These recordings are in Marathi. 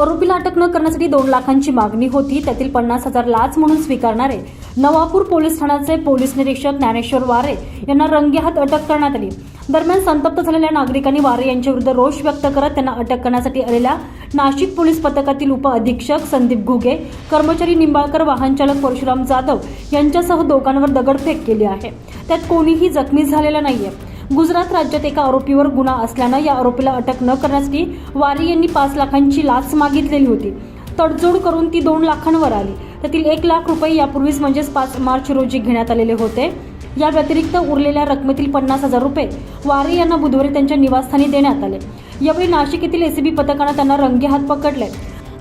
आरोपीला अटक न करण्यासाठी दोन लाखांची मागणी होती. त्यातील पन्नास हजार लाच म्हणून स्वीकारणारे नवापूर पोलीस ठाण्याचे पोलीस निरीक्षक ज्ञानेश्वर वारे यांना रंगेहात अटक करण्यात आली. दरम्यान संतप्त झालेल्या नागरिकांनी वारे यांच्याविरुद्ध रोष व्यक्त करत त्यांना अटक करण्यासाठी आलेल्या नाशिक पोलीस पथकातील उप अधीक्षक संदीप घुगे कर्मचारी निंबाळकर वाहनचालक परशुराम जाधव यांच्यासह दोघांवर दगडफेक केली आहे. त्यात कोणीही जखमी झालेलं नाहीये. गुजरात राज्यात एका आरोपीवर गुन्हा असल्यानं या आरोपीला अटक न करण्यासाठी वारी यांनी पाच लाखांची लाच मागितलेली होती. तडजोड करून ती दोन लाखांवर आली. त्यातील एक लाख रुपये यापूर्वीच म्हणजेच पाच मार्च रोजी घेण्यात आलेले होते. या व्यतिरिक्त उरलेल्या रकमेतील पन्नास हजार रुपये वारे यांना बुधवारी त्यांच्या निवासस्थानी देण्यात आले. यावेळी नाशिक येथील एसीबी पथकानं त्यांना रंगेहात पकडले.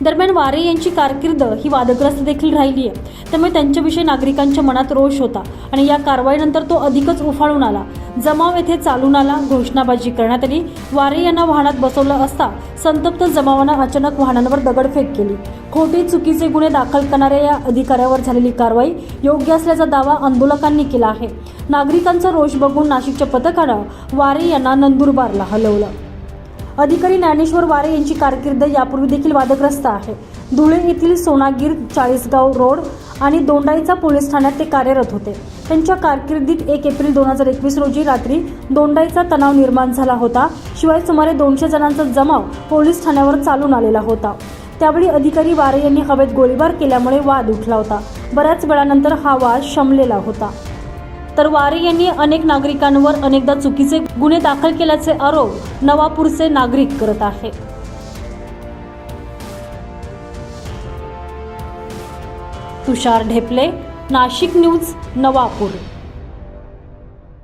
दरम्यान वारे यांची कारकीर्द ही वादग्रस्त देखील राहिली आहे. त्यामुळे त्यांच्याविषयी नागरिकांच्या मनात रोष होता आणि या कारवाईनंतर तो अधिकच उफाळून आला. जमाव येथे चालून आला. घोषणाबाजी करण्यात आली. वारे यांना वाहनात बसवलं असता संतप्त जमावानं अचानक वाहनांवर दगडफेक केली. खोटे चुकीचे गुन्हे दाखल करणाऱ्या या अधिकाऱ्यावर झालेली कारवाई योग्य असल्याचा दावा आंदोलकांनी केला आहे. नागरिकांचा रोष बघून नाशिकच्या पथकानं वारे यांना नंदुरबारला हलवलं. अधिकारी ज्ञानेश्वर वारे यांची कारकीर्द यापूर्वी देखील वादग्रस्त आहे. धुळे येथील सोनागीर चाळीसगाव रोड आणि दोंडाईचा पोलीस ठाण्यात ते कार्यरत होते. त्यांच्या कारकिर्दीत एक एप्रिल दोन हजार एकवीस रोजी रात्री दोंडाईचा तणाव निर्माण झाला होता. शिवाय सुमारे दोनशे जणांचा जमाव पोलीस ठाण्यावर चालून आलेला होता. त्यावेळी अधिकारी वारे यांनी हवेत गोळीबार केल्यामुळे वाद उठला होता. बऱ्याच वेळानंतर हा वाद शमलेला होता. तर वारे यांनी अनेक नागरिकांवर अनेकदा चुकीचे गुन्हे दाखल केल्याचे आरोप नवापूरचे नागरिक करत आहे तुषार ढेपले नाशिक न्यूज नवापूर.